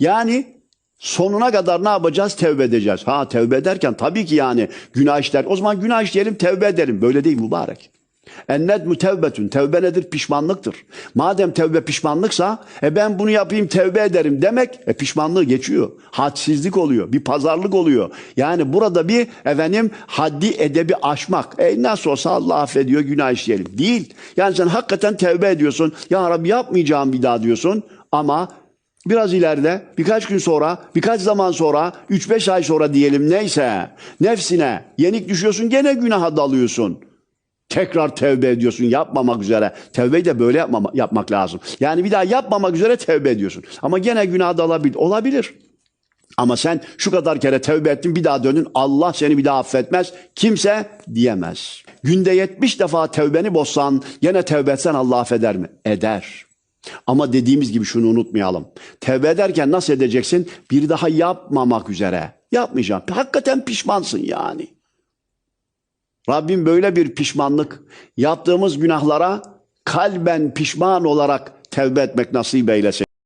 Yani sonuna kadar ne yapacağız? Tevbe edeceğiz. Ha tevbe ederken tabii ki yani günah işler. O zaman günah işleyelim tevbe edelim. Böyle değil mübarek. Ennet mütevbetün. Tevbe nedir? Pişmanlıktır. Madem tevbe pişmanlıksa e ben bunu yapayım tevbe ederim demek e pişmanlığı geçiyor. Hadsizlik oluyor. Bir pazarlık oluyor. Yani burada bir efendim haddi edebi aşmak. E nasıl olsa Allah affediyor günah işleyelim. Değil. Yani sen hakikaten tevbe ediyorsun. Ya Rabbi yapmayacağım bir daha diyorsun ama Biraz ileride birkaç gün sonra birkaç zaman sonra 3-5 ay sonra diyelim neyse nefsine yenik düşüyorsun gene günaha dalıyorsun. Tekrar tevbe ediyorsun yapmamak üzere. Tevbeyi de böyle yapmama, yapmak lazım. Yani bir daha yapmamak üzere tevbe ediyorsun. Ama gene günaha dalabilir. Olabilir. Ama sen şu kadar kere tevbe ettin bir daha dönün Allah seni bir daha affetmez. Kimse diyemez. Günde 70 defa tevbeni bozsan gene tevbe etsen Allah affeder mi? Eder. Ama dediğimiz gibi şunu unutmayalım. Tevbe ederken nasıl edeceksin? Bir daha yapmamak üzere. Yapmayacağım. Hakikaten pişmansın yani. Rabbim böyle bir pişmanlık yaptığımız günahlara kalben pişman olarak tevbe etmek nasip eylesin.